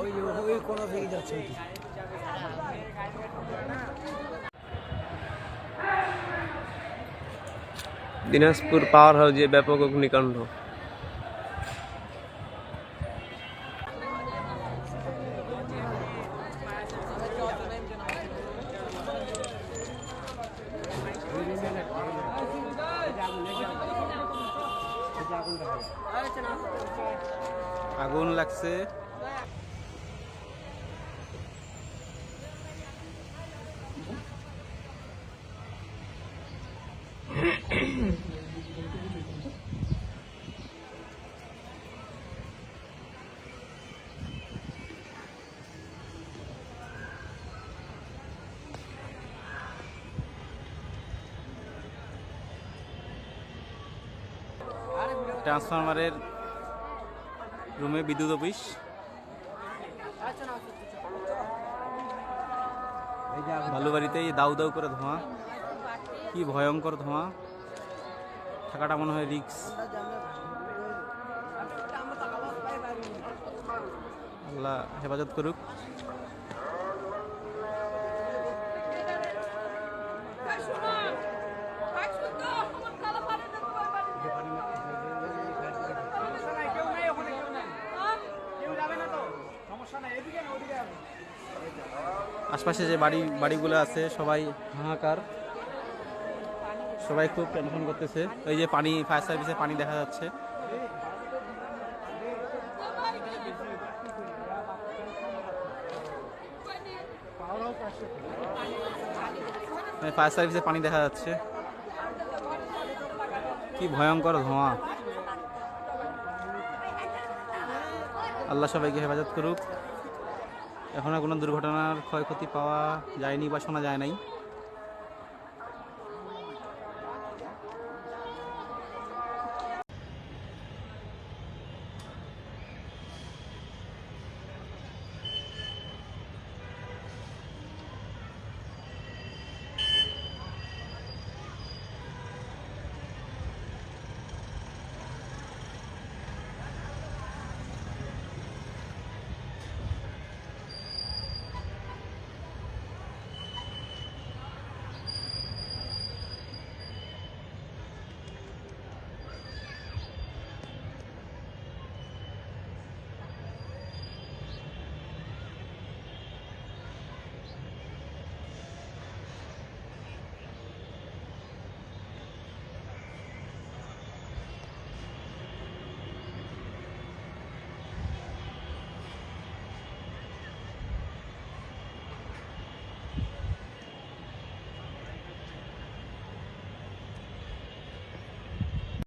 ওই ওই কোনো থেকে যাচ্ছে দিনাজপুর পাওয়ার হাউসে ব্যাপক অগ্নিকাণ্ড। আগুন লাগছে। ট্রান্সফরমারের রুমে বিদ্যুৎ অফিস বালুবাড়িতে দাউ দাউ করে ধোঁয়া। কি ভয়ঙ্কর ধোঁয়া। থাকাটা মনে হয় রিক্স আল্লাহ হেফাজত করুক। আশপাশে যে বাড়ি, বাড়িগুলো আছে, সবাই হাহাকার। সবাই খুব টেনশন করতেছে। এই যে পানি ফায়ার সার্ভিসে পানি দেখা যাচ্ছে। ফায়ার সার্ভিসে পানি দেখা যাচ্ছে। কি ভয়ঙ্কর ধোঁয়া। আল্লাহ সবাইকে হেফাজত করুক। এখনও কোনো দুর্ঘটনার ক্ষয়ক্ষতি পাওয়া যায়নি বা শোনা যায় নাই।